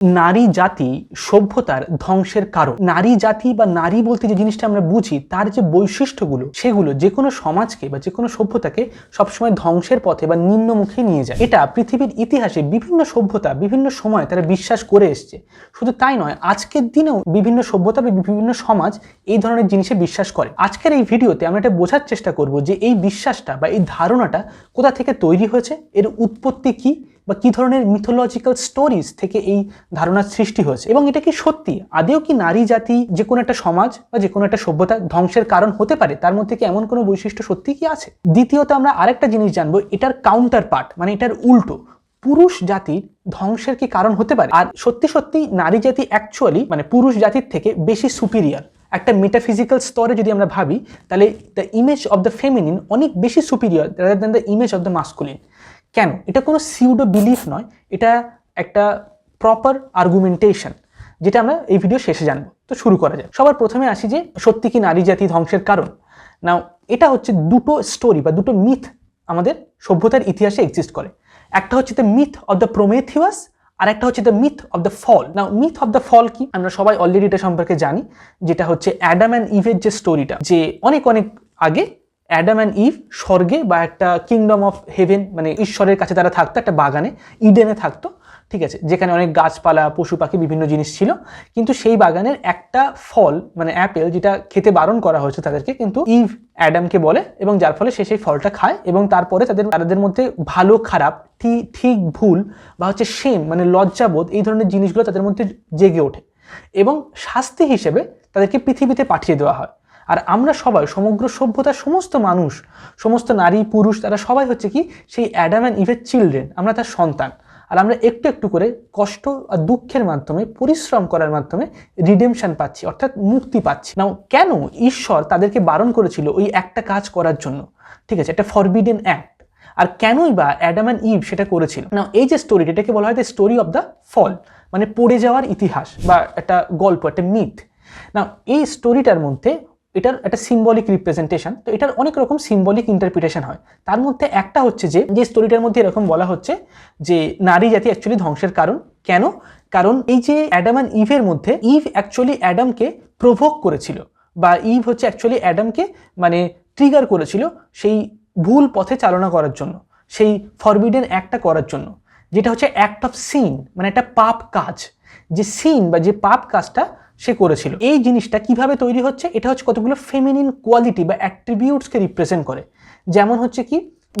নারী জাতি সভ্যতার ধ্বংসের কারণ। নারী জাতি বা নারী বলতে যে জিনিসটা আমরা বুঝি, তার যে বৈশিষ্ট্যগুলো, সেগুলো যে কোনো সমাজকে বা যে কোনো সভ্যতাকে সবসময় ধ্বংসের পথে বা নিম্নমুখে নিয়ে যায়। এটা পৃথিবীর ইতিহাসে বিভিন্ন সভ্যতা, বিভিন্ন সময় তারা বিশ্বাস করে এসছে। শুধু তাই নয়, আজকের দিনেও বিভিন্ন সভ্যতা বা বিভিন্ন সমাজ এই ধরনের জিনিসে বিশ্বাস করে। আজকের এই ভিডিওতে আমরা এটা বোঝার চেষ্টা করব যে এই বিশ্বাসটা বা এই ধারণাটা কোথা থেকে তৈরি হয়েছে, এর উৎপত্তি কি বা কি ধরনের মিথোলজিক্যাল স্টোরিজ থেকে এই ধারণার সৃষ্টি হয়েছে? এবং এটা কি সত্যি? আদেও কি নারী, জাতি, যে কোনো একটা সমাজ বা যে কোনো একটা সভ্যতা ধ্বংসের কারণ হতে পারে? তার মধ্যে কি এমন কোনো বৈশিষ্ট্য সত্যি কি আছে? দ্বিতীয়ত আমরা আরেকটা জিনিস জানব, এটার কাউন্টার পার্ট মানে এটার উল্টো। পুরুষ জাতির ধ্বংসের কি কারণ হতে পারে? আর সত্যি সত্যি নারী জাতি অ্যাকচুয়ালি মানে পুরুষ জাতির থেকে বেশি সুপিরিয়ার একটা মেটাফিজিক্যাল স্তরে যদি আমরা ভাবি, তাহলে the image of the feminine অনেক বেশি superior than the image of the masculine কেন? এটা কোনো সিউডো বিলিফ নয়, এটা একটা প্রপার আর্গুমেন্টেশন যেটা আমরা এই ভিডিও শেষে জানব। তো শুরু করা যায় সবার প্রথমে আসি যে সত্যি কি নারী জাতি ধ্বংসের কারণ। নাও এটা হচ্ছে দুটো স্টোরি বা দুটো মিথ আমাদের সভ্যতার ইতিহাসে এক্সিস্ট করে। একটা হচ্ছে the myth of the Prometheus আর একটা হচ্ছে the myth of the fall now myth of the fall কি? আমরা সবাই অলরেডি এটা সম্পর্কে জানি, যেটা হচ্ছে অ্যাডাম অ্যান্ড ইভের যে স্টোরিটা যে অনেক অনেক আগে অ্যাডাম অ্যান্ড ইভ স্বর্গে বা একটা কিংডম অফ হেভেন মানে ঈশ্বরের কাছে তারা থাকতো, একটা বাগানে, ইডেনে থাকতো, ঠিক আছে? যেখানে অনেক গাছপালা, পশু পাখি, বিভিন্ন জিনিস ছিল। কিন্তু সেই বাগানের একটা ফল মানে অ্যাপেল, যেটা খেতে বারণ করা হয়েছে তাদেরকে, কিন্তু ইভ অ্যাডামকে বলে এবং যার ফলে সে সেই ফলটা খায় এবং তারপরে তাদের তাদের মধ্যে ভালো, খারাপ ঠিক ঠিক ভুল বা হচ্ছে সেম মানে লজ্জাবোধ, এই ধরনের জিনিসগুলো তাদের মধ্যে জেগে ওঠে। এবং শাস্তি হিসেবে তাদেরকে পৃথিবীতে পাঠিয়ে দেওয়া হয়। আর আমরা সবাই, সমগ্র সভ্যতার সমস্ত মানুষ, সমস্ত নারী, পুরুষ, তারা সবাই হচ্ছে কি, সেই অ্যাডাম অ্যান্ড ইভের চিলড্রেন, আমরা তার সন্তান। আর আমরা একটু একটু করে কষ্ট আর দুঃখের মাধ্যমে, পরিশ্রম করার মাধ্যমে রিডেমশন পাচ্ছি, অর্থাৎ মুক্তি পাচ্ছি। নাও কেন ঈশ্বর তাদেরকে বারণ করেছিল ওই একটা কাজ করার জন্য? ঠিক আছে, একটা ফরবিডেন অ্যাক্ট আর কেনই বা অ্যাডাম অ্যান্ড ইভ সেটা করেছিল? না এই যে স্টোরিটা এটাকে বলা হয় the story of the fall মানে পড়ে যাওয়ার ইতিহাস বা একটা গল্প, একটা মিথ না এই স্টোরিটার মধ্যে এটার একটা সিম্বলিক রিপ্রেজেন্টেশন তো এটার অনেক রকম সিম্বলিক ইন্টারপ্রিটেশন হয়। তার মধ্যে একটা হচ্ছে যে যে স্টোরিটার মধ্যে এরকম বলা হচ্ছে যে, নারী জাতি অ্যাকচুয়ালি ধ্বংসের কারণ। কেন? কারণ এই যে অ্যাডাম অ্যান্ড ইভের মধ্যে ইভ অ্যাকচুয়ালি অ্যাডামকে প্রভোগ করেছিল বা ইভ হচ্ছে অ্যাকচুয়ালি অ্যাডামকে মানে ট্রিগার করেছিল সেই ভুল পথে চালনা করার জন্য, সেই ফরবিডেন অ্যাক্টটা করার জন্য। যেটা হচ্ছে অ্যাক্ট অফ সিন মানে একটা পাপ কাজ। যে সিন বা যে পাপ কাজটা সে করেছিল। এই জিনিসটা কীভাবে তৈরি হচ্ছে? এটা হচ্ছে কতগুলো ফেমিনিন কোয়ালিটি বা অ্যাট্রিবিউটসকে রিপ্রেজেন্ট করে। যেমন হচ্ছে কি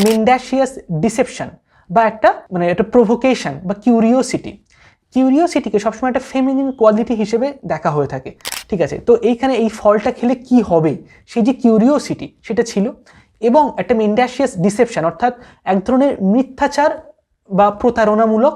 মেন্ডাশিয়াস ডিসেপশন বা একটা মানে একটা প্রভোকেশন বা কিউরিওসিটি কিউরিওসিটিকে সবসময় একটা ফেমিনিন কোয়ালিটি হিসেবে দেখা হয়ে থাকে। ঠিক আছে? তো এইখানে এই ফলটা খেলে কি হবে? সেই যে কিউরিওসিটি সেটা ছিল। এবং একটা মেন্ডাশিয়াস ডিসেপশন অর্থাৎ এক ধরনের মিথ্যাচার বা প্রতারণামূলক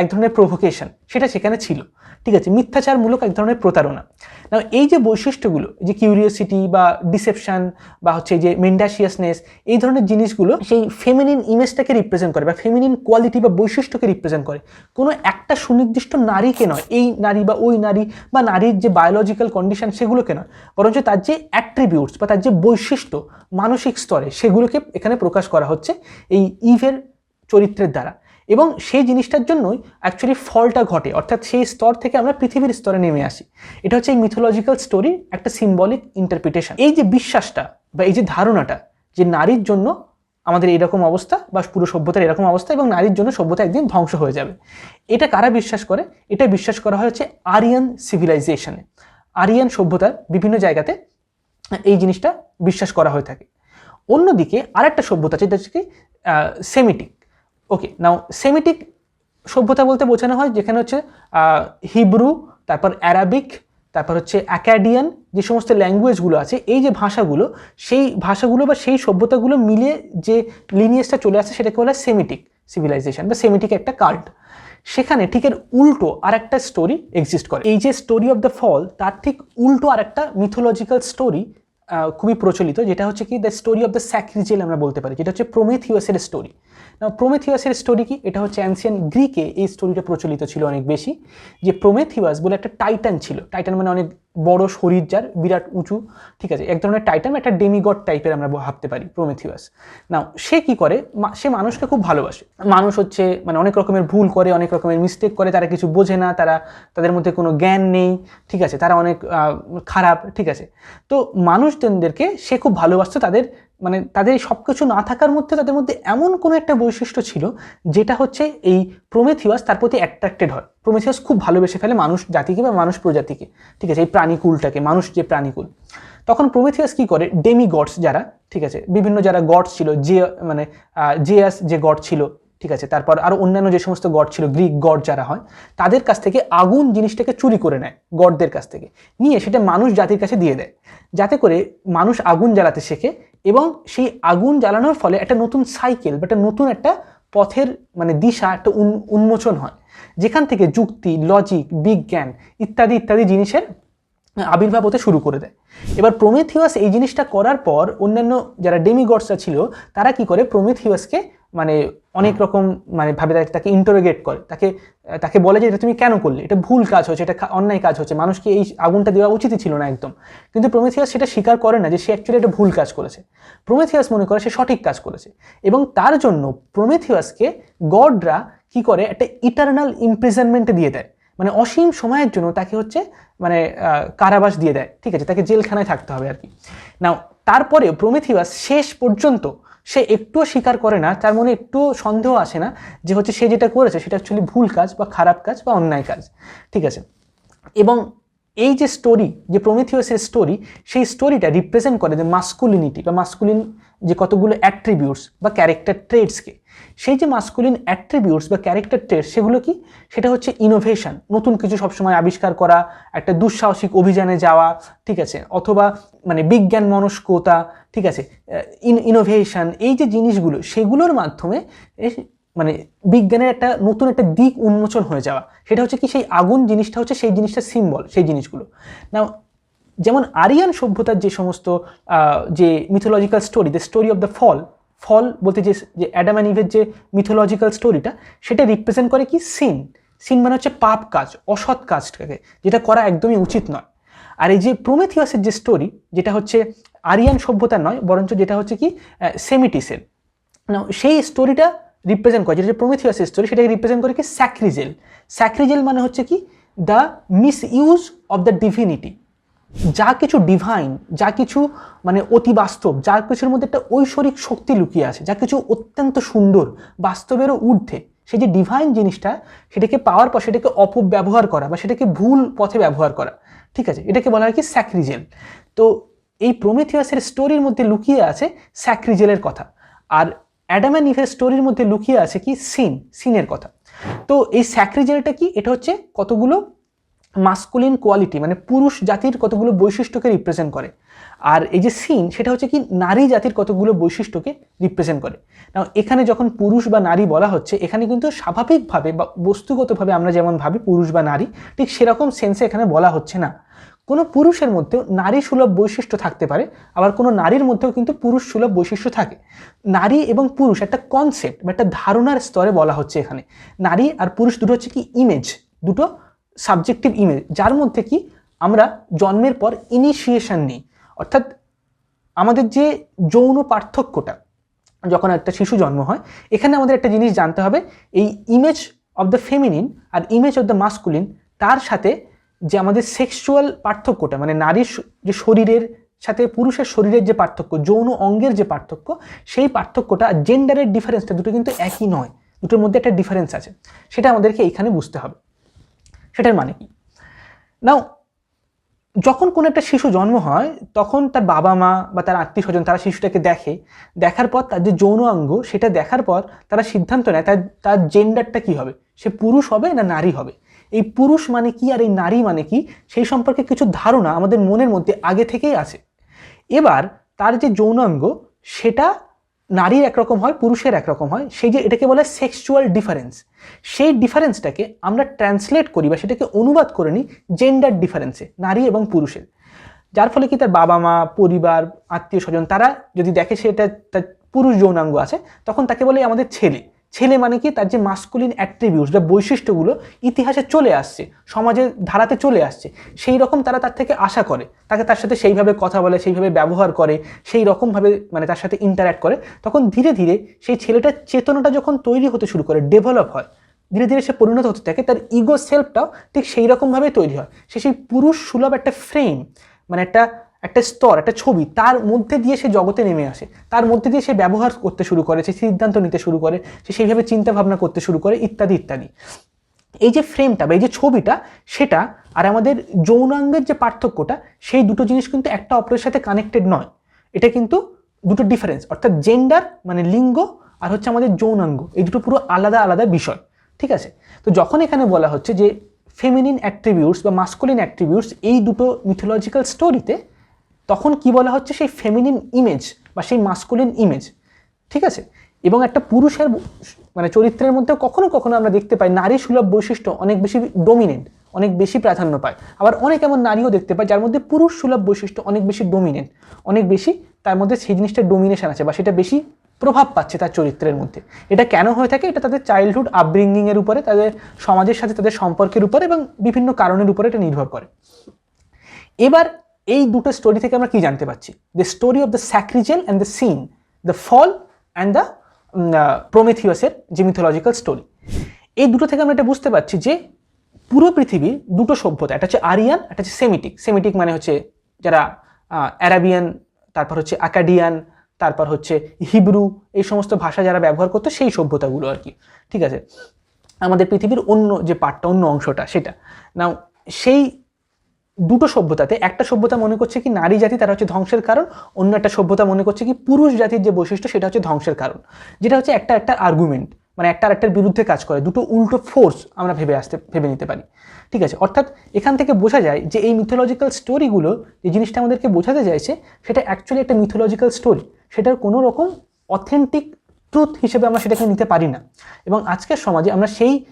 এক ধরনের প্রভোকেশন সেটা সেখানে ছিল। ঠিক আছে, মিথ্যাচারমূলক এক ধরনের প্রতারণা। না এই যে বৈশিষ্ট্যগুলো যে কিউরিওসিটি বা ডিসেপশন বা হচ্ছে যে মেন্ডাশিয়াসনেস এই ধরনের জিনিসগুলো সেই ফেমিনিন ইমেজটাকে রিপ্রেজেন্ট করে বা ফেমিনিন কোয়ালিটি বা বৈশিষ্ট্যকে রিপ্রেজেন্ট করে। কোনো একটা সুনির্দিষ্ট নারীকে নয়, এই নারী বা ওই নারী বা নারীর যে বায়োলজিক্যাল কন্ডিশন সেগুলোকে নয়, বরঞ্চ তার যে অ্যাট্রিবিউটস বা তার যে বৈশিষ্ট্য মানসিক স্তরে সেগুলোকে এখানে প্রকাশ করা হচ্ছে এই ইভের চরিত্রের দ্বারা। এবং সেই জিনিসটার জন্যই অ্যাকচুয়ালি ফলটা ঘটে। অর্থাৎ সেই স্তর থেকে আমরা পৃথিবীর স্তরে নেমে আসি। এটা হচ্ছে এই মিথোলজিক্যাল স্টোরি একটা সিম্বলিক ইন্টারপ্রিটেশন এই যে বিশ্বাসটা বা এই যে ধারণাটা যে নারীর জন্য আমাদের এরকম অবস্থা বা পুরো সভ্যতার এরকম অবস্থা এবং নারীর জন্য সভ্যতা একদিন ধ্বংস হয়ে যাবে। এটা কারা বিশ্বাস করে? এটা বিশ্বাস করা হয় হচ্ছে আরিয়ান সিভিলাইজেশনে আরিয়ান সভ্যতার বিভিন্ন জায়গাতে এই জিনিসটা বিশ্বাস করা হয়ে থাকে। অন্যদিকে আরেকটা সভ্যতা যেটা হচ্ছে কি সেমিটিক ওকে নাও সেমিটিক সভ্যতা বলতে বোঝানো হয়, যেখানে হচ্ছে হিব্রু, তারপর অ্যারাবিক, তারপর হচ্ছে অ্যাকাডিয়ান, যে সমস্ত ল্যাঙ্গুয়েজগুলো আছে, এই যে ভাষাগুলো, সেই ভাষাগুলো বা সেই সভ্যতাগুলো মিলে যে লিনিয়েজটা চলে আসে, সেটাকে বলা সেমিটিক সিভিলাইজেশন বা সেমিটিক একটা কাল্ট সেখানে ঠিক এর উল্টো আর একটা স্টোরি এক্সিস্ট করে। এই যে স্টোরি অফ দ্য ফল তার ঠিক উল্টো আর একটা মিথোলজিক্যাল স্টোরি খুবই প্রচলিত, যেটা হচ্ছে কি the story of the sacrilege আমরা বলতে পারি, যেটা হচ্ছে প্রোমেথিউসের স্টোরি না প্রোমেথিয়াসের স্টোরি কি? এটা হচ্ছে অ্যান্সিয়ান গ্রিকে এই স্টোরিটা প্রচলিত ছিল অনেক বেশি। যে প্রোমেথিয়াস বলে একটা টাইটান ছিল। টাইটান মানে অনেক বড় শরীর যার বিরাট উঁচু। ঠিক আছে? এক ধরনের টাইটান একটা ডেমিগড টাইপের আমরা ভাবতে পারি প্রোমেথিয়াস না সে কি করে? সে মানুষকে খুব ভালোবাসে। মানুষ হচ্ছে মানে অনেক রকমের ভুল করে, অনেক রকমের মিস্টেক করে, তারা কিছু বোঝে না, তারা তাদের মধ্যে কোনো জ্ঞান নেই। ঠিক আছে? তারা অনেক খারাপ। ঠিক আছে? তো মানুষজনদেরকে সে খুব ভালোবাসতো তাদের মানে তাদের সব কিছু না থাকার মধ্যে তাদের মধ্যে এমন কোনো একটা বৈশিষ্ট্য ছিল, যেটা হচ্ছে এই প্রোমেথিয়াস তার প্রতি অ্যাট্রাক্টেড হয়। প্রোমেথিয়াস খুব ভালোবেসে ফেলে মানুষ জাতিকে বা মানুষ প্রজাতিকে। ঠিক আছে, এই প্রাণীকুলটাকে, মানুষ যে প্রাণীকুল। তখন প্রোমেথিয়াস কি করে? ডেমি গডস যারা, ঠিক আছে, বিভিন্ন যারা গডস ছিল, যে মানে জেয়াস যে গড ছিল, ঠিক আছে, তারপর আরও অন্যান্য যে সমস্ত গড ছিল গ্রিক গড যারা হয়, তাদের কাছ থেকে আগুন জিনিসটাকে চুরি করে নেয় গডদের কাছ থেকে। নিয়ে সেটা মানুষ জাতির কাছে দিয়ে দেয়। যাতে করে মানুষ আগুন জ্বালাতে শেখে এবং সেই আগুন জ্বালানোর ফলে একটা নতুন সাইকেল বা একটা নতুন একটা পথের মানে দিশা, একটা উন্মোচন হয়। যেখান থেকে যুক্তি লজিক বিজ্ঞান ইত্যাদি ইত্যাদি জিনিসের আবির্ভাব হতে শুরু করে দেয়। এবার প্রমেথিওয়াস এই জিনিসটা করার পর অন্যান্য যারা ডেমিগডসরা ছিল, তারা কি করে? প্রোমেথিয়াসকে মানে অনেক রকম মানে ভাবে তাকে- ইন্টারোগেট করে। তাকে তাকে বলে যে, এটা তুমি কেন করলে? এটা ভুল কাজ হচ্ছে এটা অন্যায় কাজ হচ্ছে। মানুষকে এই আগুনটা দেওয়া উচিতই ছিল না একদম। কিন্তু প্রমেথিয়াস সেটা স্বীকার করে না যে, সে অ্যাকচুয়ালি একটা ভুল কাজ করেছে। প্রমেথিয়াস মনে করে সে সঠিক কাজ করেছে। এবং তার জন্য প্রোমেথিয়াসকে গডরা কি করে? একটা ইটারনাল ইমপ্রিজনমেন্টে দিয়ে দেয়। মানে অসীম সময়ের জন্য তাকে হচ্ছে মানে কারাবাস দিয়ে দেয়। ঠিক আছে, তাকে জেলখানায় থাকতে হবে আর কি। নাও তারপরে প্রমেথিয়াস শেষ পর্যন্ত সে একটুও স্বীকার করে না, তার মনে একটুও সন্দেহ আসে না যে হচ্ছে সে যেটা করেছে সেটা অ্যাকচুয়ালি ভুল কাজ বা খারাপ কাজ বা অন্যায় কাজ। ঠিক আছে? এবং এই যে স্টোরি যে প্রমিথিওসের স্টোরি সেই স্টোরিটা রিপ্রেজেন্ট করে যে মাস্কুলিনিটি বা মাস্কুলিন যে কতগুলো অ্যাট্রিবিউটস বা ক্যারেক্টার ট্রেডসকে সেই যে মাস্কুলিন অ্যাট্রিবিউটস বা ক্যারেক্টার ট্রেড সেগুলো কি? সেটা হচ্ছে ইনোভেশন নতুন কিছু সবসময় আবিষ্কার করা, একটা দুঃসাহসিক অভিযানে যাওয়া, ঠিক আছে? অথবা মানে বিজ্ঞান মনস্কতা, ঠিক আছে? ইন ইনোভেশন এই যে জিনিসগুলো, সেগুলোর মাধ্যমে মানে বিজ্ঞানের একটা নতুন একটা দিক উন্মোচন হয়ে যাওয়া। সেটা হচ্ছে কি? সেই আগুন জিনিসটা হচ্ছে সেই জিনিসটা সিম্বল সেই জিনিসগুলো। না যেমন আরিয়ান সভ্যতার যে সমস্ত যে mythological story the story of the fall fall বলতে যে যে অ্যাডাম অ্যান্ড ইভের যে মিথোলজিক্যাল স্টোরিটা সেটা রিপ্রেজেন্ট করে কি? সিন সিন মানে হচ্ছে পাপ কাজ, অসৎ কাজটাকে, যেটা করা একদমই উচিত নয়। আর এই যে প্রোমেথিয়াসের যে স্টোরি যেটা হচ্ছে আরিয়ান সভ্যতা নয়, বরঞ্চ যেটা হচ্ছে কি? সেমিটিসের সেই স্টোরিটা রিপ্রেজেন্ট করে, যেটা প্রমিথিয়াসের স্টোরি সেটাকে রিপ্রেজেন্ট করে কি? স্যাক্রিজেল স্যাক্রিজেল মানে হচ্ছে কি? The misuse of the divinity যা কিছু ডিভাইন যা কিছু মানে অতি বাস্তব যা কিছুর মধ্যে একটা ঐশ্বরিক শক্তি লুকিয়ে আছে, যা কিছু অত্যন্ত সুন্দর, বাস্তবেরও ঊর্ধ্বে। সেই যে ডিভাইন জিনিসটা, সেটাকে পাওয়ার পর সেটাকে অপব্যবহার করা বা সেটাকে ভুল পথে ব্যবহার করা, ঠিক আছে? এটাকে বলা হয় কি? স্যাক্রিজেল তো এই প্রমিথিয়াসের স্টোরির মধ্যে লুকিয়ে আছে স্যাক্রিজেলের কথা, আর অ্যাডাম অ্যান্ড ইভের স্টোরির মধ্যে লুকিয়ে আছে কি? সিন সিনের কথা। তো এই স্যাক্রিজেলটা কি? এটা হচ্ছে কতগুলো? মাস্কুলিন কোয়ালিটি মানে পুরুষ জাতির কতগুলো বৈশিষ্ট্যকে রিপ্রেজেন্ট করে। আর এই যে সিন সেটা হচ্ছে কি নারী জাতির কতগুলো বৈশিষ্ট্যকে রিপ্রেজেন্ট করে। নাও এখানে যখন পুরুষ বা নারী বলা হচ্ছে, এখানে কিন্তু স্বাভাবিকভাবে বা বস্তুগতভাবে আমরা যেমন ভাবি পুরুষ বা নারী, ঠিক সেরকম সেন্সে এখানে বলা হচ্ছে না। কোনো পুরুষের মধ্যেও নারী সুলভ বৈশিষ্ট্য থাকতে পারে, আবার কোনো নারীর মধ্যেও কিন্তু পুরুষ সুলভ বৈশিষ্ট্য থাকে। নারী এবং পুরুষ একটা কনসেপ্ট বা একটা ধারণার স্তরে বলা হচ্ছে এখানে। নারী আর পুরুষ দুটো হচ্ছে কি ইমেজ দুটো সাবজেক্টিভ ইমেজ যার মধ্যে কি আমরা জন্মের পর ইনিশিয়েশন নিই। অর্থাৎ আমাদের যে যৌন পার্থক্যটা, যখন একটা শিশু জন্ম হয়, এখানে আমাদের একটা জিনিস জানতে হবে, এই ইমেজ অফ দ্য ফেমিনিন আর ইমেজ অফ দ্য মাস্কুলিন তার সাথে যে আমাদের সেক্সুয়াল পার্থক্যটা মানে নারীর যে শরীরের সাথে পুরুষের শরীরের যে পার্থক্য, যৌন অঙ্গের যে পার্থক্য, সেই পার্থক্যটা জেন্ডারের ডিফারেন্সটা দুটো কিন্তু একই নয়। দুটোর মধ্যে একটা ডিফারেন্স আছে। সেটা আমাদেরকে এইখানে বুঝতে হবে। সেটার মানে কি? নাও যখন কোনো একটা শিশু জন্ম হয়, তখন তার বাবা মা বা তার আত্মীয় স্বজন তারা শিশুটাকে দেখে। দেখার পর তার যে যৌন অঙ্গ সেটা দেখার পর তারা সিদ্ধান্ত নেয় তার তার জেন্ডারটা কি হবে? সে পুরুষ হবে না নারী হবে? এই পুরুষ মানে কি আর এই নারী মানে কি? সেই সম্পর্কে কিছু ধারণা আমাদের মনের মধ্যে আগে থেকেই আছে। এবার তার যে যৌনাঙ্গ সেটা নারীর একরকম হয়, পুরুষের একরকম হয়, সেই যে এটাকে বলে সেক্সুয়াল ডিফারেন্স সেই ডিফারেন্সটাকে আমরা ট্রান্সলেট করি বা সেটাকে অনুবাদ করে নিই জেন্ডার ডিফারেন্সে নারী এবং পুরুষের। যার ফলে কি তার বাবা মা পরিবার আত্মীয় স্বজন তারা যদি দেখে সেটা তার পুরুষ যৌনাঙ্গ আছে, তখন তাকে বলে আমাদের ছেলে। ছেলে মানে কি? তার যে মাস্কুলিন অ্যাট্রিবিউটস বা বৈশিষ্ট্যগুলো ইতিহাসে চলে আসছে, সমাজের ধারাতে চলে আসছে, সেই রকম তারা তার থেকে আশা করে। তাকে তার সাথে সেইভাবে কথা বলে, সেইভাবে ব্যবহার করে, সেই রকমভাবে মানে তার সাথে ইন্টারাক্ট করে, তখন ধীরে ধীরে সেই ছেলেটার চেতনাটা যখন তৈরি হতে শুরু করে ডেভেলপ হয়, ধীরে ধীরে সে পরিণত হতে থাকে, তার ইগো সেলফটাও ঠিক সেই রকমভাবেই তৈরি হয়। সে সেই পুরুষ সুলভ একটা ফ্রেম মানে একটা একটা স্তর, একটা ছবি, তার মধ্যে দিয়ে সে জগতে নেমে আসে। তার মধ্যে দিয়ে সে ব্যবহার করতে শুরু করে, সে সিদ্ধান্ত নিতে শুরু করে, সে সেইভাবে চিন্তা ভাবনা করতে শুরু করে, ইত্যাদি ইত্যাদি। এই যে ফ্রেমটা বা এই যে ছবিটা, সেটা আর আমাদের যৌনাঙ্গের যে পার্থক্যটা, সেই দুটো জিনিস কিন্তু একটা অপরের সাথে কানেক্টেড নয়। এটা কিন্তু দুটো ডিফারেন্স অর্থাৎ জেন্ডার মানে লিঙ্গ আর হচ্ছে আমাদের যৌনাঙ্গ। এই দুটো পুরো আলাদা আলাদা বিষয়, ঠিক আছে? তো যখন এখানে বলা হচ্ছে যে ফেমিনিন অ্যাট্রিবিউটস বা মাস্কুলিন অ্যাট্রিবিউটস এই দুটো মিথোলজিক্যাল স্টোরিতে তখন কি বলা হচ্ছে? সেই ফেমিনিন ইমেজ বা সেই মাস্কুলিন ইমেজ ঠিক আছে? এবং একটা পুরুষের মানে চরিত্রের মধ্যে কখনো কখনো আমরা দেখতে পাই নারী সুলভ বৈশিষ্ট্য অনেক বেশি ডোমিনেন্ট অনেক বেশি প্রাধান্য পায়। আবার অনেক এমন নারীও দেখতে পাই যার মধ্যে পুরুষ সুলভ বৈশিষ্ট্য অনেক বেশি ডোমিনেন্ট অনেক বেশি তার মধ্যে সেই জিনিসটা ডোমিনেশন আছে বা সেটা বেশি প্রভাব পাচ্ছে তার চরিত্রের মধ্যে। এটা কেন হয়ে থাকে? এটা তাদের চাইল্ডহুড আপব্রিঙ্গিংয়ের উপরে, তাদের সমাজের সাথে তাদের সম্পর্কের উপরে এবং বিভিন্ন কারণের উপরে এটা নির্ভর করে। এবার এই দুটো স্টোরি থেকে আমরা কি জানতে পারছি? The story of the sacrilege and the sin the fall and the প্রোমেথিয়াসের যে মিথোলজিক্যাল স্টোরি এই দুটো থেকে আমরা এটা বুঝতে পারছি যে পুরো পৃথিবীর দুটো সভ্যতা, একটা হচ্ছে আরিয়ান, একটা হচ্ছে সেমিটিক। সেমিটিক মানে হচ্ছে যারা অ্যারাবিয়ান, তারপর হচ্ছে আকাডিয়ান, তারপর হচ্ছে হিব্রু, এই সমস্ত ভাষা যারা ব্যবহার করতো সেই সভ্যতাগুলো আর কি। ঠিক আছে? আমাদের পৃথিবীর অন্য যে পার্টটা অন্য অংশটা, সেটা। নাও সেই দুটো সভ্যতাতে, একটা সভ্যতা মনে করছে কি নারী জাতি, তারা হচ্ছে ধ্বংসের কারণ, অন্য একটা সভ্যতা মনে করছে কি পুরুষ জাতির যে বৈশিষ্ট্য, সেটা হচ্ছে ধ্বংসের কারণ। যেটা হচ্ছে একটা একটা আর্গুমেন্ট মানে একটা আর একটার বিরুদ্ধে কাজ করে, দুটো উল্টো ফোর্স আমরা ভেবে আসতে, ভেবে নিতে পারি। ঠিক আছে? অর্থাৎ এখান থেকে বোঝা যায় যে এই মিথোলজিক্যাল স্টোরিগুলো যে জিনিসটা আমাদেরকে বোঝাতে চাইছে, সেটা অ্যাকচুয়ালি একটা মিথোলজিক্যাল স্টোরি সেটার কোনো রকম অথেন্টিক ট্রুথ হিসেবে আমরা সেটাকে নিতে পারি না। এবং আজকের সমাজে আমরা সেই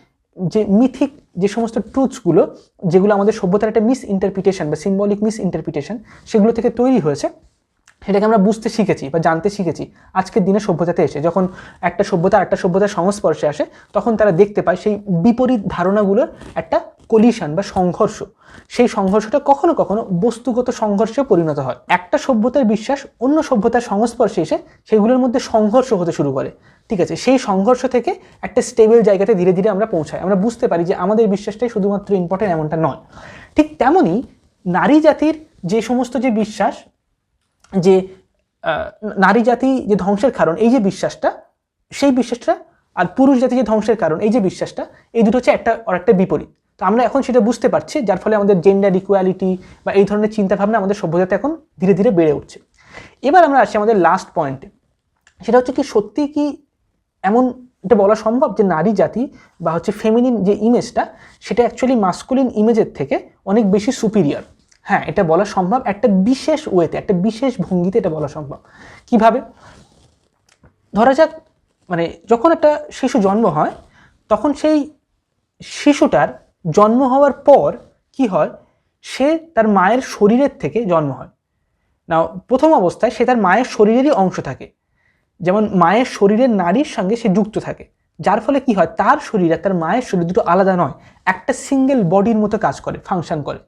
যে মিথিক যে সমস্ত ট্রুথসগুলো যেগুলো আমাদের সভ্যতার একটা মিস ইন্টারপ্রিটেশন বা সিম্বলিক মিস ইন্টারপ্রিটেশন সেগুলো থেকে তৈরি হয়েছে। সেটাকে আমরা বুঝতে শিখেছি বা জানতে শিখেছি আজকের দিনে সভ্যতাতে এসে। যখন একটা সভ্যতা একটা সভ্যতার সংস্পর্শে আসে, তখন তারা দেখতে পায় সেই বিপরীত ধারণাগুলোর একটা কলিশন বা সংঘর্ষ। সেই সংঘর্ষটা কখনো কখনো বস্তুগত সংঘর্ষে পরিণত হয়। একটা সভ্যতার বিশ্বাস অন্য সভ্যতার সংস্পর্শে এসে সেগুলোর মধ্যে সংঘর্ষ হতে শুরু করে। ঠিক আছে, সেই সংঘর্ষ থেকে একটা স্টেবল জায়গাতে ধীরে ধীরে আমরা পৌঁছাই। আমরা বুঝতে পারি যে আমাদের বিশ্বাসটাই শুধুমাত্র ইম্পর্টেন্ট এমনটা নয়। ঠিক তেমনই নারী জাতির যে সমস্ত যে বিশ্বাস, যে নারী জাতি যে ধ্বংসের কারণ, এই যে বিশ্বাসটা, সেই বিশ্বাসটা আর পুরুষ জাতি যে ধ্বংসের কারণ, এই যে বিশ্বাসটা, এই দুটো হচ্ছে একটা, আর একটা বিপরীত। তো আমরা এখন সেটা বুঝতে পারছি, যার ফলে আমাদের জেন্ডার ইকুয়ালিটি বা এই ধরনের চিন্তাভাবনা আমাদের সভ্যতাতে এখন ধীরে ধীরে বেড়ে উঠছে। এবার আমরা আসি আমাদের লাস্ট পয়েন্টে সেটা হচ্ছে কি, সত্যি কি এমন এটা বলা সম্ভব যে নারী জাতি বা হচ্ছে ফেমিনিন যে ইমেজটা সেটা অ্যাকচুয়ালি মাস্কুলিন ইমেজের থেকে অনেক বেশি সুপিরিয়ার হ্যাঁ এটা বলা সম্ভব একটা বিশেষ ওয়েতে একটা বিশেষ ভঙ্গিতে এটা বলা সম্ভব। কীভাবে? ধরা যাক মানে যখন একটা শিশু জন্ম হয়, তখন সেই শিশুটার জন্ম হওয়ার পর কি হয়? সে তার মায়ের শরীরের থেকে জন্ম হয়। না প্রথম অবস্থায় সে তার মায়ের শরীরেরই অংশ থাকে। যেমন মায়ের শরীরের নারীর সঙ্গে সে যুক্ত থাকে। যার ফলে কি হয়? তার শরীর আর তার মায়ের শরীর দুটো আলাদা নয়। একটা সিঙ্গেল বডির মতো কাজ করে ফাংশন করে।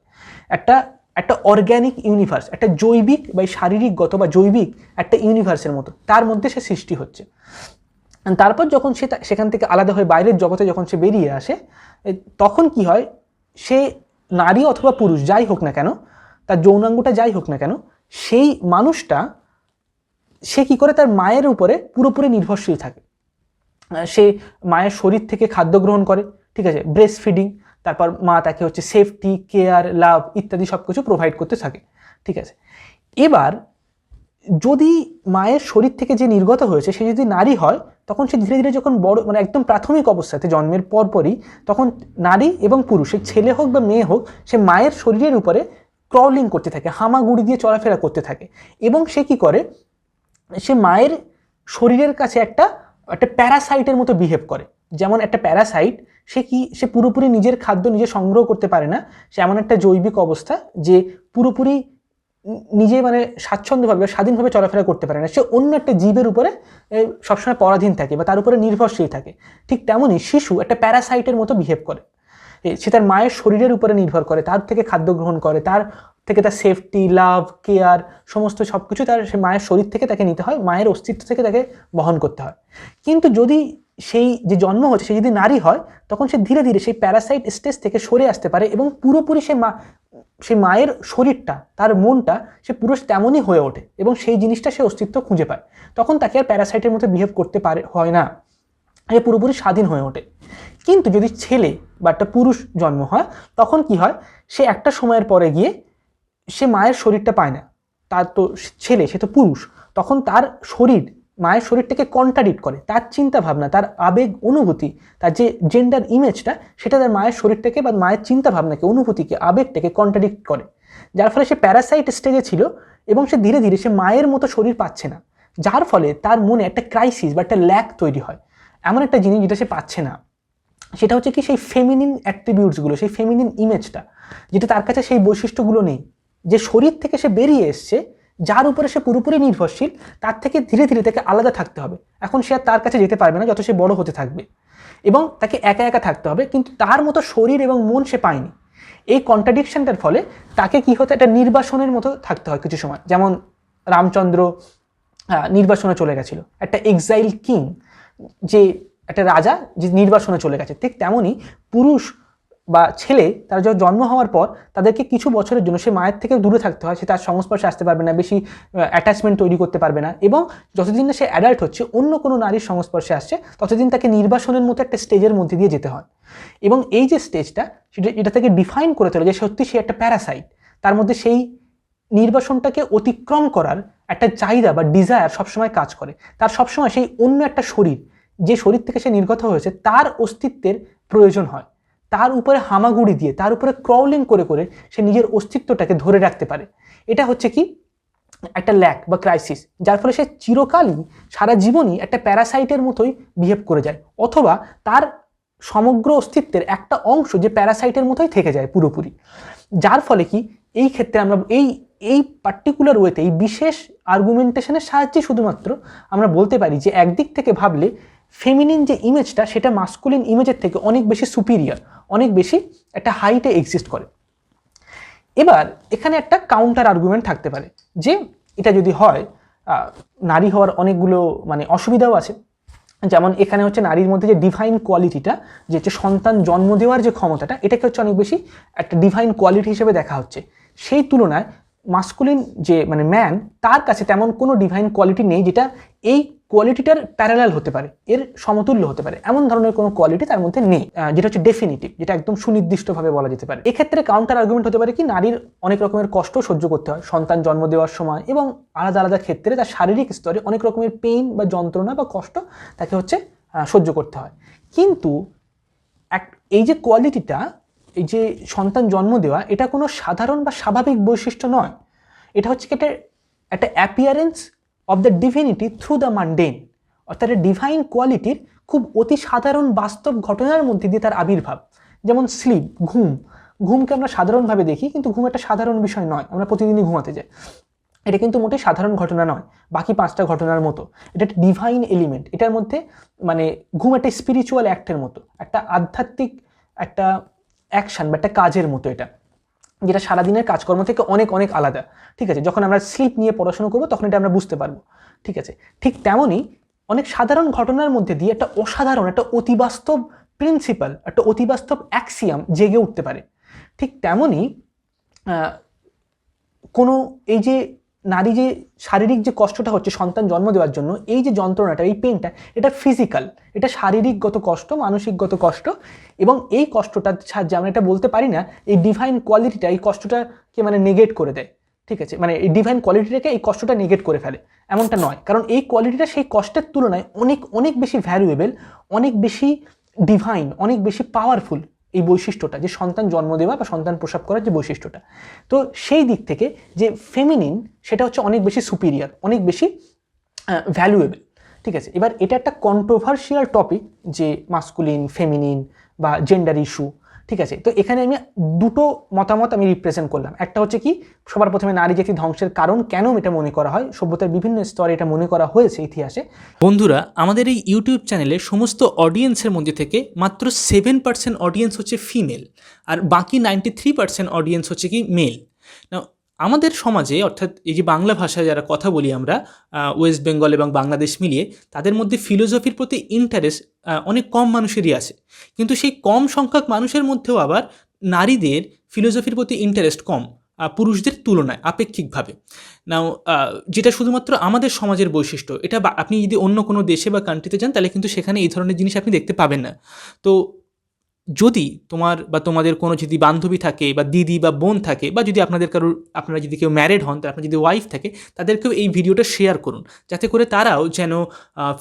একটা একটা অর্গ্যানিক ইউনিভার্স একটা জৈবিক বা শারীরিকগত বা জৈবিক একটা ইউনিভার্সের মতো। তার মধ্যে সে সৃষ্টি হচ্ছে। তারপর যখন সে সেখান থেকে আলাদা হয়ে বাইরের জগতে যখন সে বেরিয়ে আসে তখন কি হয়? সে নারী অথবা পুরুষ, যাই হোক না কেন, তার যৌনাঙ্গটা যাই হোক না কেন, সেই মানুষটা সে কি করে? তার মায়ের উপরে পুরোপুরি নির্ভরশীল থাকে। সে মায়ের শরীর থেকে খাদ্য গ্রহণ করে, ঠিক আছে? ব্রেস্ট ফিডিং তারপর মা তাকে হচ্ছে সেফটি কেয়ার লাভ ইত্যাদি সব কিছু প্রোভাইড করতে থাকে, ঠিক আছে? এবার যদি মায়ের শরীর থেকে যে নির্গত হয়েছে, সে যদি নারী হয়, তখন সে ধীরে ধীরে যখন বড় মানে একদম প্রাথমিক অবস্থাতে জন্মের পরপরই, তখন নারী এবং পুরুষ ছেলে হোক বা মেয়ে হোক, সে মায়ের শরীরের উপরে ক্রলিং করতে থাকে, হামাগুড়ি দিয়ে চলাফেরা করতে থাকে এবং সে কি করে? সে মায়ের শরীরের কাছে একটা একটা প্যারাসাইটের মতো বিহেভ করে। যেমন একটা প্যারাসাইট, সে কি, সে পুরোপুরি নিজের খাদ্য নিজে সংগ্রহ করতে পারে না, সে এমন একটা জৈবিক অবস্থা যে পুরোপুরি নিজে মানে স্বাচ্ছন্দ্যভাবে, স্বাধীনভাবে চলাফেরা করতে পারে না। সে অন্য একটা জীবের উপরে সবসময় পরাধীন থাকে বা তার উপরে নির্ভরশীল থাকে। ঠিক তেমনই শিশু একটা প্যারাসাইটের মতো বিহেভ করে। সে তার মায়ের শরীরের উপরে নির্ভর করে, তার থেকে খাদ্য গ্রহণ করে, তার থেকে তার সেফটি লাভ কেয়ার সমস্ত সব কিছু তার সে মায়ের শরীর থেকে তাকে নিতে হয়, মায়ের অস্তিত্ব থেকে তাকে বহন করতে হয়। কিন্তু যদি সেই যে জন্ম হচ্ছে সে যদি নারী হয়, তখন সে ধীরে ধীরে সেই প্যারাসাইট স্টেজ থেকে সরে আসতে পারে এবং পুরোপুরি সে মা সেই মায়ের শরীরটা, তার মনটা সে পুরো তেমনই হয়ে ওঠে এবং সেই জিনিসটা সে অস্তিত্ব খুঁজে পায়। তখন তাকে আর প্যারাসাইটের মতো বিহেভ করতে পারে, হয় না। সে পুরোপুরি স্বাধীন হয়ে ওঠে। কিন্তু যদি ছেলে বা একটা পুরুষ জন্ম হয়, তখন কি হয়? সে একটা সময়ের পরে গিয়ে সে মায়ের শরীরটা পায় না। তার তো ছেলে, সে তো পুরুষ। তখন তার শরীর, মায়ের শরীরটাকে কন্ট্রাডিক্ট করে। তার চিন্তা ভাবনা তার আবেগ অনুভূতি, তার যে জেন্ডার ইমেজটা সেটা তার মায়ের শরীরটাকে বা মায়ের চিন্তা ভাবনাকে অনুভূতিকে, আবেগটাকে কন্ট্রাডিক্ট করে। যার ফলে সে প্যারাসাইট স্টেজে ছিল এবং সে ধীরে ধীরে সে মায়ের মতো শরীর পাচ্ছে না। যার ফলে তার মনে একটা ক্রাইসিস বা একটা ল্যাক তৈরি হয়। এমন একটা জিনিস যেটা সে পাচ্ছে না। সেটা হচ্ছে কি সেই ফেমিনিন অ্যাট্রিবিউটসগুলো সেই ফেমিনিন ইমেজটা যেটা তার কাছে সেই বৈশিষ্ট্যগুলো নেই। যে শরীর থেকে সে বেরিয়ে এসছে, যার উপরে সে পুরোপুরি নির্ভরশীল, তার থেকে ধীরে ধীরে তাকে আলাদা থাকতে হবে। এখন সে আর তার কাছে যেতে পারবে না, যত সে বড় হতে থাকবে। এবং তাকে একা একা থাকতে হবে, কিন্তু তার মতো শরীর এবং মন সে পায়নি। এই কন্ট্রাডিকশনটার ফলে তাকে কি হতো, একটা নির্বাসনের মতো থাকতে হয় কিছু সময়। যেমন রামচন্দ্র নির্বাসনে চলে গেছিল। একটা এক্সাইল কিং যে একটা রাজা যে নির্বাসনে চলে গেছে, ঠিক তেমনই পুরুষ বা ছেলে তার যখন জন্ম হওয়ার পর তাদেরকে কিছু বছরের জন্য সে মায়ের থেকে দূরে থাকতে হয়, সে তার সংস্পর্শে আসতে পারবে না, বেশি অ্যাটাচমেন্ট তৈরি করতে পারবে না এবং যতদিন না সে অ্যাডাল্ট হচ্ছে, অন্য কোনো নারীর সংস্পর্শে আসছে, ততদিন তাকে নির্বাসনের মতো একটা স্টেজের মধ্যে দিয়ে যেতে হয়। এবং এই যে স্টেজটা সেটা, এটা থেকে ডিফাইন করে তোলে যে সত্যি সে একটা প্যারাসাইট তার মধ্যে সেই নির্বাসনটাকে অতিক্রম করার একটা চাহিদা বা ডিজায়ার সবসময় কাজ করে। তার সবসময় সেই অন্য একটা শরীর যে শরীর থেকে সে নির্গত হয়েছে, তার অস্তিত্বের প্রয়োজন হয়। তার উপরে হামাগুড়ি দিয়ে, তার উপরে ক্রাউলিং করে করে সে নিজের অস্তিত্বটাকে ধরে রাখতে পারে। এটা হচ্ছে কি? একটা ল্যাক বা ক্রাইসিস যার ফলে সে চিরকালই সারা জীবনই একটা প্যারাসাইটের মতোই বিহেভ করে যায়, অথবা তার সমগ্র অস্তিত্বের একটা অংশ যে প্যারাসাইটের মতোই থেকে যায় পুরোপুরি। যার ফলে কি? এই ক্ষেত্রে আমরা, এই এই পার্টিকুলার ওয়েতে এই বিশেষ আর্গুমেন্টেশনের সাহায্যে শুধুমাত্র আমরা বলতে পারি যে, একদিক থেকে ভাবলে ফেমিনিন যে ইমেজটা সেটা মাস্কুলিন ইমেজের থেকে অনেক বেশি সুপিরিয়র অনেক বেশি একটা হাইটে এক্সিস্ট করে। এবার এখানে একটা কাউন্টার আর্গুমেন্ট থাকতে পারে যে এটা যদি হয় নারী হওয়ার অনেকগুলো মানে অসুবিধাও আছে। যেমন এখানে হচ্ছে নারীর মধ্যে যে ডিভাইন কোয়ালিটিটা যে হচ্ছে সন্তান জন্ম দেওয়ার যে ক্ষমতাটা, এটাকে হচ্ছে অনেক বেশি একটা ডিভাইন কোয়ালিটি হিসেবে দেখা হচ্ছে। সেই তুলনায় মাস্কুলিন যে মানে ম্যান তার কাছে তেমন কোনো ডিভাইন কোয়ালিটি নেই যেটা এই কোয়ালিটিটার প্যারালাল হতে পারে, এর সমতুল্য হতে পারে। এমন ধরনের কোনো কোয়ালিটি তার মধ্যে নেই যেটা হচ্ছে ডেফিনিটিভ যেটা একদম সুনির্দিষ্টভাবে বলা যেতে পারে। এক্ষেত্রে কাউন্টার আর্গুমেন্ট হতে পারে কি, নারীর অনেক রকমের কষ্ট সহ্য করতে হয়, সন্তান জন্ম দেওয়ার সময় এবং আলাদা আলাদা ক্ষেত্রে তার শারীরিক স্তরে অনেক রকমের পেইন বা যন্ত্রণা বা কষ্ট তাকে হচ্ছে সহ্য করতে হয়। কিন্তু এক, এই যে কোয়ালিটিটা এই যে সন্তান জন্ম দেওয়া, এটা কোনো সাধারণ বা স্বাভাবিক বৈশিষ্ট্য নয়। এটা হচ্ছে কি, একটা appearance of the divinity through the mundane অর্থাৎ ডিভাইন কোয়ালিটির খুব অতি সাধারণ বাস্তব ঘটনার মধ্যে দিয়ে তার আবির্ভাব। যেমন স্লিপ ঘুম। ঘুমকে আমরা সাধারণভাবে দেখি, কিন্তু ঘুম একটা সাধারণ বিষয় নয়, আমরা প্রতিদিনই ঘুমাতে যাই। এটা কিন্তু মোটেই সাধারণ ঘটনা নয়, বাকি পাঁচটা ঘটনার মতো। এটা একটা ডিভাইন এলিমেন্ট এটার মধ্যে মানে ঘুম একটা স্পিরিচুয়াল অ্যাক্টের মতো, একটা আধ্যাত্মিক একটা অ্যাকশন বা একটা কাজের মতো এটা। যেটা সারাদিনের কাজকর্ম থেকে অনেক অনেক আলাদা। ঠিক আছে? যখন আমরা স্লিপ নিয়ে পড়াশোনা করব, তখন এটা আমরা বুঝতে পারব। ঠিক আছে? ঠিক তেমনই অনেক সাধারণ ঘটনার মধ্যে দিয়ে একটা অসাধারণ, একটা অতিবাস্তব প্রিন্সিপাল একটা অতিবাস্তব অ্যাক্সিয়াম জেগে উঠতে পারে। ঠিক তেমনই কোনো এই যে নারী যে শারীরিক যে কষ্টটা হচ্ছে সন্তান জন্ম দেওয়ার জন্য, এই যে যন্ত্রণাটা, এই পেনটা এটা ফিজিক্যাল এটা শারীরিকগত কষ্ট, মানসিকগত কষ্ট, এবং এই কষ্টটার সাহায্যে আমরা এটা বলতে পারি না, এই ডিভাইন কোয়ালিটিটা এই কষ্টটাকে মানে নেগেট করে দেয়, ঠিক আছে? মানে এই ডিভাইন কোয়ালিটিটাকে এই কষ্টটা নেগেট করে ফেলে, এমনটা নয়। কারণ এই কোয়ালিটিটা সেই কষ্টের তুলনায় অনেক অনেক বেশি ভ্যালুয়েবল অনেক বেশি ডিভাইন অনেক বেশি পাওয়ারফুল এই বৈশিষ্ট্যটা, যে সন্তান জন্ম দেওয়া বা সন্তান প্রসাব করার যে বৈশিষ্ট্যটা। তো সেই দিক থেকে যে ফেমিনিন সেটা হচ্ছে অনেক বেশি সুপিরিয়ার অনেক বেশি ভ্যালুয়েবল ঠিক আছে? এবার এটা একটা কন্ট্রোভার্সিয়াল টপিক যে মাস্কুলিন ফেমিনিন বা জেন্ডার ইস্যু ঠিক আছে? তো এখানে আমি দুটো মতামত আমি রিপ্রেজেন্ট করলাম। একটা হচ্ছে কি, সবার প্রথমে নারী জাতি ধ্বংসের কারণ কেন এটা মনে করা হয়? সভ্যতার বিভিন্ন স্তরে এটা মনে করা হয়েছে ইতিহাসে। বন্ধুরা, আমাদের এই ইউটিউব চ্যানেলে সমস্ত অডিয়েন্সের মধ্যে থেকে মাত্র সেভেন পার্সেন্ট অডিয়েন্স হচ্ছে ফিমেল আর বাকি নাইনটি থ্রি পার্সেন্ট অডিয়েন্স হচ্ছে কি মেল না আমাদের সমাজে, অর্থাৎ এই যে বাংলা ভাষায় যারা কথা বলি আমরা ওয়েস্ট বেঙ্গল এবং বাংলাদেশ মিলিয়ে, তাদের মধ্যে ফিলোসফির প্রতি ইন্টারেস্ট অনেক কম মানুষেরই আছে। কিন্তু সেই কম সংখ্যক মানুষের মধ্যেও আবার নারীদের ফিলোসফির প্রতি ইন্টারেস্ট কম পুরুষদের তুলনায়, আপেক্ষিকভাবে। নাও যেটা শুধুমাত্র আমাদের সমাজের বৈশিষ্ট্য, এটা আপনি যদি অন্য কোনো দেশে বা কান্ট্রিতে যান, তাহলে কিন্তু সেখানে এই ধরনের জিনিস আপনি দেখতে পাবেন না। তো যদি তোমার বা তোমাদের কোনো যদি বান্ধবী থাকে বা দিদি বা বোন থাকে বা যদি আপনাদের কারোর, আপনারা যদি কেউ ম্যারেড হন, তার আপনার যদি ওয়াইফ থাকে, তাদেরকেও এই ভিডিওটা শেয়ার করুন। যাতে করে তারাও যেন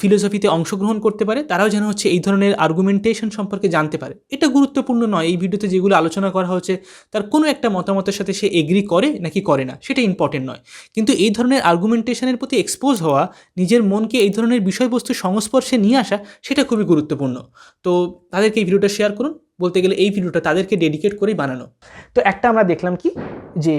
ফিলোসফিতে অংশগ্রহণ করতে পারে, তারাও যেন হচ্ছে এই ধরনের আর্গুমেন্টেশন সম্পর্কে জানতে পারে। এটা গুরুত্বপূর্ণ নয়, এই ভিডিওতে যেগুলো আলোচনা করা হচ্ছে, তার কোনো একটা মতামতের সাথে সে এগ্রি করে নাকি করে না, সেটা ইম্পর্টেন্ট নয়। কিন্তু এই ধরনের আর্গুমেন্টেশনের প্রতি এক্সপোজ হওয়া, নিজের মনকে এই ধরনের বিষয়বস্তু সংস্পর্শে নিয়ে আসা, সেটা খুবই গুরুত্বপূর্ণ। তো তাদেরকে এই ভিডিওটা শেয়ার করুন বলতে গেলে এই ভিডিওটা তাদেরকে ডেডিকেট করেই বানানো। তো একটা আমরা দেখলাম কি? যে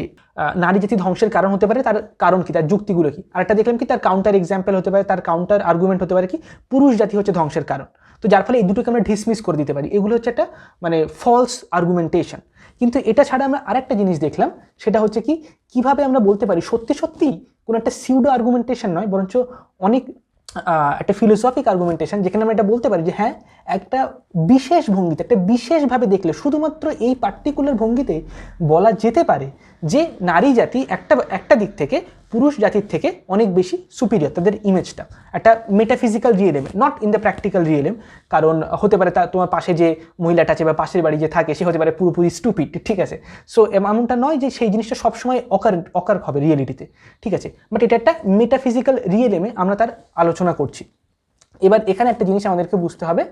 নারী জাতি ধ্বংসের কারণ হতে পারে, তার কারণ কি? তার যুক্তিগুলো কি? আরেকটা দেখলাম কি, তার কাউন্টার এক্সাম্পল হতে পারে, তার কাউন্টার আর্গুমেন্ট হতে পারে কি? পুরুষ জাতি হচ্ছে ধ্বংসের কারণ। তো যার ফলে এই দুটোকে আমরা ডিসমিস করে দিতে পারি। এগুলো হচ্ছে একটা মানে ফলস আর্গুমেন্টেশন কিন্তু এটা ছাড়া আমরা আরেকটা জিনিস দেখলাম, সেটা হচ্ছে কি, কীভাবে আমরা বলতে পারি সত্যি সত্যি কোনো একটা সিউডো আর্গুমেন্টেশন নয়, বরঞ্চ অনেক একটা ফিলোসফিক আর্গুমেন্টেশন যেখানে আমরা এটা বলতে পারি যে হ্যাঁ একটা বিশেষ ভঙ্গিতে, একটা বিশেষভাবে দেখলে শুধুমাত্র এই পার্টিকুলার ভঙ্গিতে বলা যেতে পারে যে নারী জাতি একটা একটা দিক থেকে পুরুষ জাতির থেকে অনেক বেশি সুপিরিয়র তাদের ইমেজটা একটা metaphysical realm not in the practical realm কারণ হতে পারে তা তোমার পাশে যে মহিলাটা আছে বা পাশের বাড়ি যে থাকে, সে হতে পারে পুরোপুরি স্টুপিড ঠিক আছে? সো এমনটা নয় যে সেই জিনিসটা সবসময় অকার অকার হবে রিয়েলিটিতে ঠিক আছে? বাট এটা একটা মেটাফিজিক্যাল রিয়েলেমে আমরা তার আলোচনা করছি। এবার এখানে একটা জিনিস আমাদেরকে বুঝতে হবে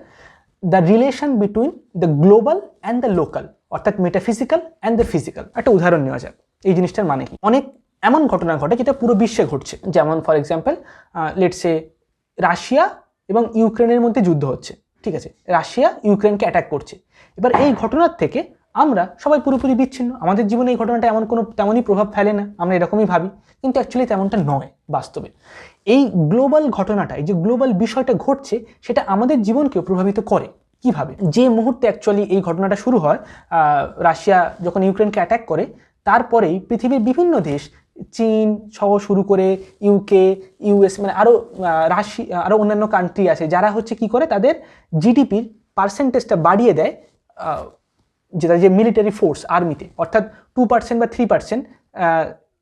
the relation between the global and the local অর্থাৎ মেটাফিজিক্যাল অ্যান্ড দ্য ফিজিক্যাল একটা উদাহরণ নেওয়া যাক, এই জিনিসটার মানে কি? অনেক এমন ঘটনা ঘটে যেটা পুরো বিশ্বে ঘটছে। যেমন ফর এক্সাম্পল লেটসে রাশিয়া এবং ইউক্রেনের মধ্যে যুদ্ধ হচ্ছে, ঠিক আছে? রাশিয়া ইউক্রেনকে অ্যাটাক করছে। এবার এই ঘটনার থেকে আমরা সবাই পুরোপুরি বিচ্ছিন্ন। আমাদের জীবনে এই ঘটনাটা এমন কোনো, তেমনই প্রভাব ফেলে না, আমরা এরকমই ভাবি। কিন্তু অ্যাকচুয়ালি তেমনটা নয়, বাস্তবে। এই গ্লোবাল ঘটনাটা, এই যে গ্লোবাল বিষয়টা ঘটছে, সেটা আমাদের জীবনকেও প্রভাবিত করে। কীভাবে? যে মুহূর্তে অ্যাকচুয়ালি এই ঘটনাটা শুরু হয় রাশিয়া যখন ইউক্রেনকে অ্যাটাক করে, তারপরেই পৃথিবীর বিভিন্ন দেশ চীন সহ শুরু করে ইউকে ইউএস মানে আরও রাশি আরও অন্যান্য কান্ট্রি আছে, যারা হচ্ছে কি করে তাদের জিডিপির পার্সেন্টেজটা বাড়িয়ে দেয় যেটা যে মিলিটারি ফোর্স আর্মিতে অর্থাৎ টু পার্সেন্ট বা থ্রি পার্সেন্ট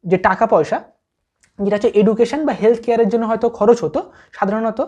যে টাকা পয়সা, যেটা হচ্ছে এডুকেশন বা হেলথ কেয়ারের জন্য হয়তো খরচ হতো, সাধারণত,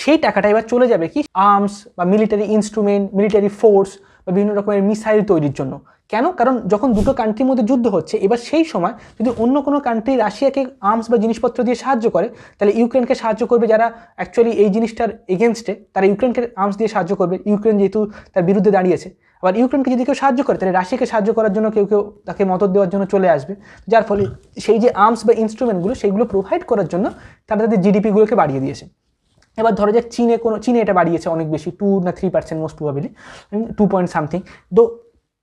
সেই টাকাটা এবার চলে যাবে কি আর্মস বা মিলিটারি ইনস্ট্রুমেন্ট মিলিটারি ফোর্স বা বিভিন্ন রকমের মিসাইল তৈরির জন্য। কেন? কারণ যখন দুটো কান্ট্রির মধ্যে যুদ্ধ হচ্ছে, এবার সেই সময় যদি অন্য কোনো কান্ট্রি রাশিয়াকে আর্মস বা জিনিসপত্র দিয়ে সাহায্য করে, তাহলে ইউক্রেনকে সাহায্য করবে যারা অ্যাকচুয়ালি এই জিনিসটার এগেনস্টে তারা ইউক্রেনকে আর্মস দিয়ে সাহায্য করবে। ইউক্রেন যেহেতু তার বিরুদ্ধে দাঁড়িয়েছে। আবার ইউক্রেনকে যদি কেউ সাহায্য করে, তাহলে রাশিয়াকে সাহায্য করার জন্য কেউ কেউ তাকে মদত দেওয়ার জন্য চলে আসবে। যার ফলে সেই যে আর্মস বা ইনস্ট্রুমেন্টগুলো সেইগুলো প্রোভাইড করার জন্য তারা তাদের জিডিপিগুলোকে বাড়িয়ে দিয়েছে। এবার ধরো যাক চীনে কোনো, চীনে এটা বাড়িয়েছে অনেক বেশি টু না three percent most probably two point something তো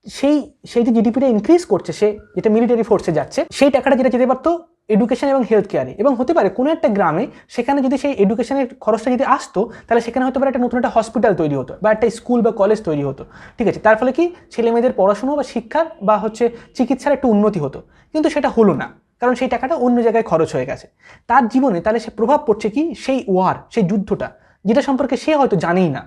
সেই সেই যে জিডিপিটা ইনক্রিজ করছে, সে যেটা মিলিটারি ফোর্সে যাচ্ছে, সেই টাকাটা যেটা যেতে পারতো এডুকেশন এবং হেলথ কেয়ারে এবং হতে পারে কোনো একটা গ্রামে সেখানে যদি সেই এডুকেশনের খরচটা যদি আসতো, তাহলে সেখানে হতে পারে একটা নতুন একটা হসপিটাল তৈরি হতো বা একটা স্কুল বা কলেজ তৈরি হতো। ঠিক আছে? তার ফলে কি ছেলে মেয়েদের পড়াশুনো বা শিক্ষার বা হচ্ছে চিকিৎসার একটু উন্নতি হতো। কিন্তু সেটা হলো না, কারণ সেই টাকাটা অন্য জায়গায় খরচ হয়ে গেছে। তার জীবনে তাহলে সে প্রভাব পড়ছে কি? সেই ওয়ার সেই যুদ্ধটা, যেটা সম্পর্কে সে হয়তো জানেই না।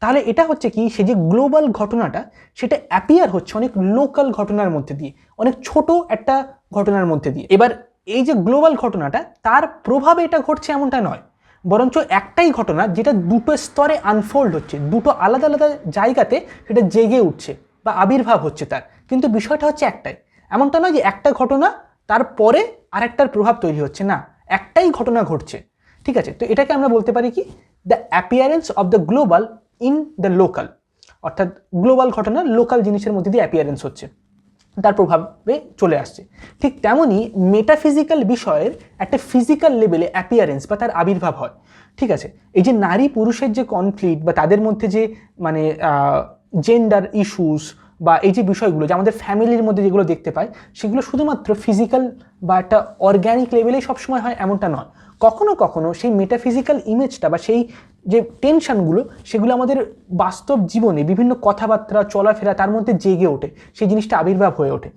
তাহলে এটা হচ্ছে কি, সে যে গ্লোবাল ঘটনাটা, সেটা অ্যাপিয়ার হচ্ছে অনেক লোকাল ঘটনার মধ্যে দিয়ে, অনেক ছোট একটা ঘটনার মধ্যে দিয়ে। এবার এই যে গ্লোবাল ঘটনাটা, তার প্রভাবে এটা ঘটছে এমনটা নয়। বরঞ্চ একটাই ঘটনা, যেটা দুটো স্তরে আনফোল্ড হচ্ছে, দুটো আলাদা আলাদা জায়গাতে সেটা জেগে উঠছে বা আবির্ভাব হচ্ছে তার। কিন্তু বিষয়টা হচ্ছে একটাই। এমনটা নয় যে একটা ঘটনা তারপরে আরেকটার প্রভাব তৈরি হচ্ছে, না। একটাই ঘটনা ঘটছে। ঠিক আছে? তো এটাকে আমরা বলতে পারি কি the appearance of the global in the local, অর্থাৎ গ্লোবাল ঘটনা লোকাল জিনিসের মধ্যে দিয়ে অ্যাপিয়ারেন্স হচ্ছে, তার প্রভাবে চলে আসছে। ঠিক তেমনই মেটাফিজিক্যাল বিষয়ের একটা ফিজিক্যাল লেভেলে অ্যাপিয়ারেন্স বা তার আবির্ভাব হয়। ঠিক আছে? এই যে নারী পুরুষের যে কনফ্লিক্ট বা তাদের মধ্যে যে মানে জেন্ডার ইস্যুস বা এই যে বিষয়গুলো যে আমাদের ফ্যামিলির মধ্যে যেগুলো দেখতে পাই সেগুলো শুধুমাত্র ফিজিক্যাল বা একটা অর্গ্যানিক লেভেলেই সবসময় হয়, এমনটা নয়। কখনো কখনো সেই মেটাফিজিক্যাল ইমেজটা বা সেই যে টেনশনগুলো সেগুলো আমাদের বাস্তব জীবনে বিভিন্ন কথাবার্তা, চলাফেরা তার মধ্যে জেগে ওঠে, সেই জিনিসটা আবির্ভাব হয়ে ওঠে।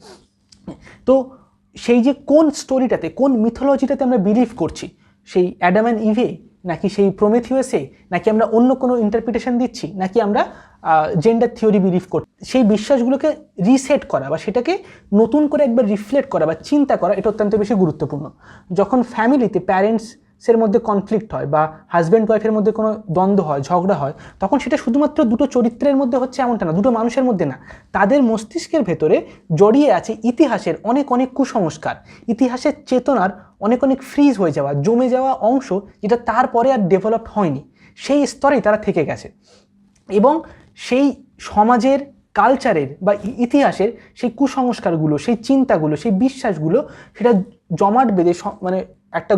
তো সেই যে কোন স্টোরিটাতে কোন মিথোলজিটাতে আমরা বিলিভ করছি, সেই অ্যাডাম অ্যান্ড ইভে নাকি সেই প্রোমেথিউসে নাকি আমরা অন্য কোনো ইন্টারপ্রিটেশন দিচ্ছি, নাকি আমরা জেন্ডার থিওরি বিলিভ করছি সেই বিশ্বাসগুলোকে রিসেট করা বা সেটাকে নতুন করে একবার রিফ্লেক্ট করা বা চিন্তা করা, এটা অত্যন্ত বেশি গুরুত্বপূর্ণ। যখন ফ্যামিলিতে প্যারেন্টসের মধ্যে কনফ্লিক্ট হয় বা হাজব্যান্ড ওয়াইফের মধ্যে কোনো দ্বন্দ্ব হয়, ঝগড়া হয়, তখন সেটা শুধুমাত্র দুটো চরিত্রের মধ্যে হচ্ছে এমনটা না, দুটো মানুষের মধ্যে না। তাদের মস্তিষ্কের ভেতরে জড়িয়ে আছে ইতিহাসের অনেক অনেক কুসংস্কার। ইতিহাসের চেতনার অনেক অনেক ফ্রিজ হয়ে যাওয়া, জমে যাওয়া অংশ যেটা তারপরে আর ডেভেলপ হয়নি। সেই স্তরেই তারা থেকে গেছে। এবং সেই সমাজের কালচারের বা ইতিহাসের সেই কুসংস্কারগুলো, সেই চিন্তাগুলো, সেই বিশ্বাসগুলো সেটা জমাট বেঁধে মানে একটা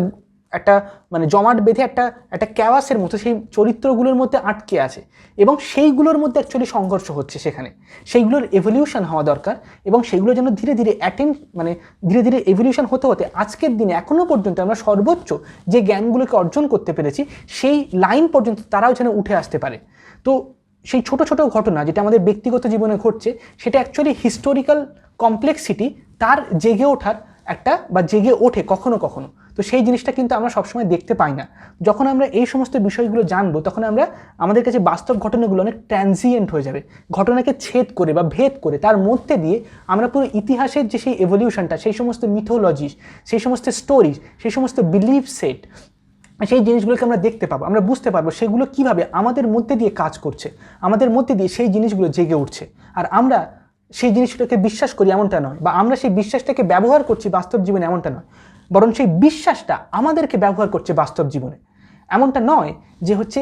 একটা মানে জমাট বেঁধে একটা একটা ক্যাওয়াসের মতো সেই চরিত্রগুলোর মধ্যে আটকে আছে এবং সেইগুলোর মধ্যে অ্যাকচুয়ালি সংঘর্ষ হচ্ছে সেখানে। সেইগুলোর এভলিউশন হওয়া দরকার এবং সেগুলো যেন ধীরে ধীরে অ্যাটেন্ড মানে ধীরে ধীরে এভলিউশন হতে হতে আজকের দিনে এখনও পর্যন্ত আমরা সর্বোচ্চ যে জ্ঞানগুলোকে অর্জন করতে পেরেছি, সেই লাইন পর্যন্ত তারাও যেন উঠে আসতে পারে। তো সেই ছোট ছোট ঘটনা যেটা আমাদের ব্যক্তিগত জীবনে ঘটছে, সেটা অ্যাকচুয়ালি হিস্টোরিক্যাল কমপ্লেক্সিটি তার জেগে ওঠার একটা বা জেগে ওঠে কখনো কখনো। তো সেই জিনিসটা কিন্তু আমরা সবসময় দেখতে পাই না। যখন আমরা এই সমস্ত বিষয়গুলো জানব, তখন আমরা আমাদের কাছে বাস্তব ঘটনাগুলো অনেক ট্রানজিয়েন্ট হয়ে যাবে। ঘটনাকে ছেদ করে বা ভেদ করে তার মধ্যে দিয়ে আমরা পুরো ইতিহাসের যে সেই এভলিউশনটা সেই সমস্ত মিথোলজিস সেই সমস্ত স্টোরিজ সেই সমস্ত বিলিভ সেট সেই জিনিসগুলোকে আমরা দেখতে পাবো, আমরা বুঝতে পারব সেগুলো কীভাবে আমাদের মধ্যে দিয়ে কাজ করছে, আমাদের মধ্যে দিয়ে সেই জিনিসগুলো জেগে উঠছে। আর আমরা সেই জিনিসটাকে বিশ্বাস করি এমনটা নয়, বা আমরা সেই বিশ্বাসটাকে ব্যবহার করছি বাস্তব জীবনে এমনটা নয়। বরং সেই বিশ্বাসটা আমাদেরকে ব্যবহার করছে বাস্তব জীবনে। এমনটা নয় যে হচ্ছে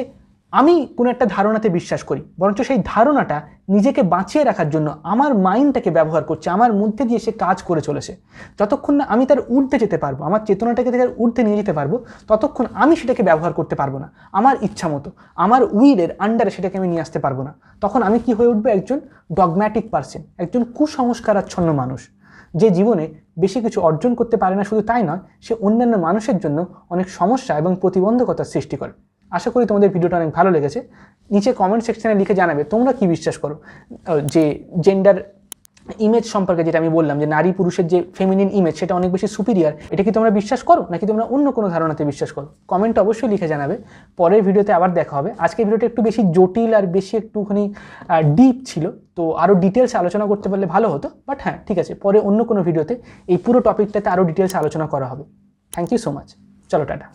আমি কোনো একটা ধারণাতে বিশ্বাস করি, বরঞ্চ সেই ধারণাটা নিজেকে বাঁচিয়ে রাখার জন্য আমার মাইন্ডটাকে ব্যবহার করছে, আমার মধ্যে দিয়ে সে কাজ করে চলেছে। যতক্ষণ না আমি তার ঊর্ধ্বে যেতে পারব, আমার চেতনাটাকে তার ঊর্ধ্বে নিয়ে যেতে পারব, ততক্ষণ আমি সেটাকে ব্যবহার করতে পারব না। আমার ইচ্ছা মতো, আমার উইলের আন্ডারে সেটাকে আমি নিয়ে আসতে পারব না। তখন আমি কি হয়ে উঠবো? একজন ডগম্যাটিক পার্সন একজন কুসংস্কারাচ্ছন্ন মানুষ, যে জীবনে বেশি কিছু অর্জন করতে পারে না, শুধু তাই নয়, সে অন্যান্য মানুষের জন্য অনেক সমস্যা এবং প্রতিবন্ধকতার সৃষ্টি করে। আশা করি তোমাদের ভিডিওটা অনেক ভালো লেগেছে। নিচে কমেন্ট সেকশানে লিখে জানাবে তোমরা কি বিশ্বাস করো যে জেন্ডার ইমেজ সম্পর্কে যেটা আমি বললাম যে নারী পুরুষের যে ফেমিনিন ইমেজ সেটা অনেক বেশি সুপিরিয়ার এটা কি তোমরা বিশ্বাস করো নাকি তোমরা অন্য কোনো ধারণাতে বিশ্বাস করো? কমেন্ট অবশ্যই লিখে জানাবে। পরের ভিডিওতে আবার দেখা হবে। আজকে ভিডিওটা একটু বেশি জটিল আর বেশি একটুখানি ডিপ ছিল। তো আরও ডিটেলস আলোচনা করতে পারলে ভালো হতো। বাট হ্যাঁ ঠিক আছে। পরে অন্য কোনো ভিডিওতে এই পুরো টপিকটাতে আরও ডিটেলস আলোচনা করা হবে। থ্যাংক ইউ সো মাচ চলো, টাটা।